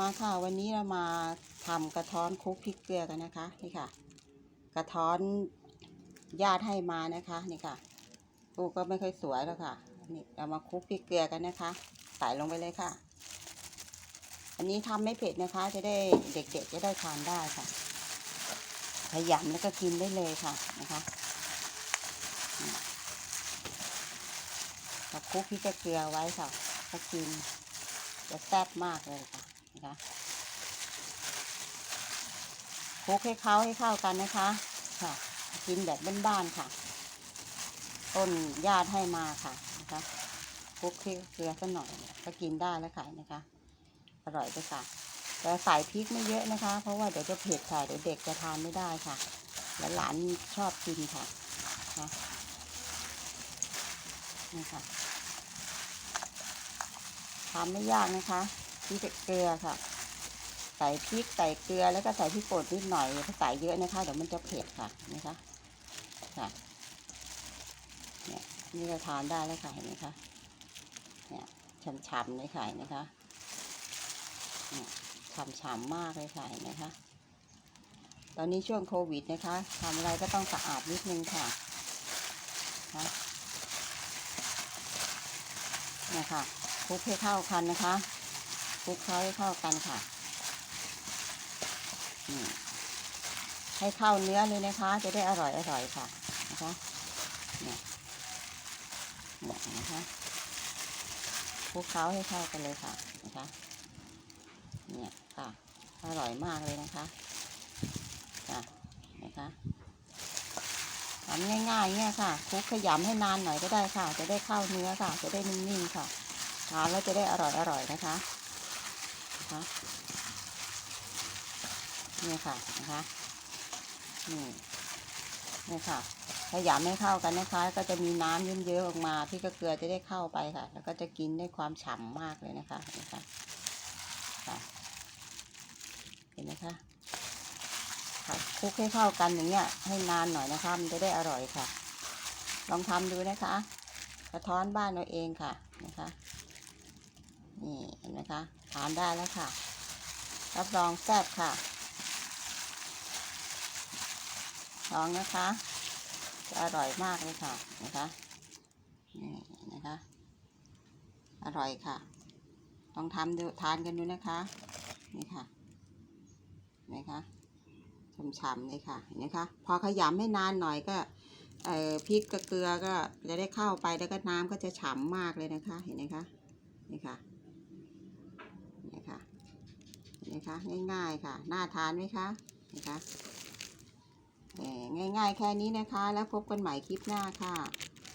มาค่ะวันนี้เรามาทำกระท้อนคุกพริกเกลือกันนะคะนี่ค่ะ กระท้อนญาติให้มานะคะนี่ค่ะลูกก็ไม่ค่อยสวยแล้วค่ะนี่เรามาคุกพริกเกลือกันนะคะใส่ลงไปเลยค่ะ อันนี้ทำไม่เผ็ดนะคะ จะได้เด็กๆจะได้ทานได้ค่ะขยำแล้วก็กินได้เลยค่ะนะคะเราคุกพริกเกลือไว้ค่ะก็กินจะแซ่บมากเลยค่ะ นะคะคลุกให้เขาให้เข้ากันนะคะค่ะ กินแบบบ้านๆค่ะ ต้นญาติให้มาค่ะนะคะคลุกเกลือสักหน่อยก็กินได้แล้วค่ะนะคะ อร่อยด้วยค่ะแต่ใส่พริกไม่เยอะนะคะ เพราะว่าเดี๋ยวจะเผ็ดค่ะเดี๋ยวเด็กจะทานไม่ได้ค่ะและหลานชอบกินค่ะนะนี่ค่ะทำไม่ยากนะคะ พริกเกลือค่ะ ใส่พริกใส่เกลือแล้วก็ใส่พริกป่นนิดหน่อยถ้าใส่เยอะนะคะเดี๋ยวมันจะเผ็ดค่ะนะคะค่ะเนี่ยนี่เราทานได้แล้วค่ะเห็นไหมคะเนี่ยฉ่ำๆเลยค่ะเห็นไหมคะเนี่ยฉ่ำๆมากเลยค่ะเห็นไหมคะตอนนี้ช่วงโควิดนะคะทำอะไรก็ต้องสะอาดนิดนึงค่ะนะเนี่ยค่ะคลุกให้เข้ากันนะคะ คลุกเคล้าให้เข้ากันค่ะ ให้เข้าเนื้อเลยนะคะ จะได้อร่อยอร่อยค่ะนะคะเนี่ยเนี่ยนะคะคลุกเคล้าให้เข้ากันเลยค่ะนะคะเนี่ยค่ะอร่อยมากเลยนะคะจ้ะนะคะทำง่ายๆเนี่ยค่ะคลุกขยำให้นานหน่อยก็ได้ค่ะ จะได้เข้าเนื้อค่ะ จะได้นิ่มๆค่ะทานแล้วจะได้อร่อยอร่อยนะคะ นะคะนี่ค่ะนะคะนี่นี่ค่ะขยำให้เข้ากันนะคะ ก็จะมีน้ำเยิ้มๆออกมาพริกกับเกลือจะได้เข้าไปค่ะ แล้วก็จะกินได้ความฉ่ำมากเลยนะคะนะคะค่ะ เห็นไหมคะค่ะคลุกให้เข้ากันอย่างเงี้ยให้นานหน่อยนะคะมันจะได้อร่อยค่ะ ลองทำดูนะคะ กระท้อนบ้านเราเองค่ะนะคะ คะ ทานได้แล้วค่ะ รับรองแซ่บค่ะลองนะคะจะอร่อยมากเลยค่ะนะคะนี่นะคะ อร่อยค่ะ ลองทำดูทานกันดูนะคะ นี่ค่ะเห็นไหมคะฉ่ำๆเลยค่ะเห็นไหมคะพอขยำให้นานหน่อยก็พริกกับเกลือก็จะได้เข้าไปแล้วก็น้ำก็จะฉ่ำมากเลยนะคะ เห็นไหมคะนี่ค่ะนี่ค่ะเห็ นไหมคะ ง่ายๆค่ะ น่าทานไหมคะนะคะง่ายๆแค่นี้นะคะ แล้วพบกันใหม่คลิปหน้าค่ะ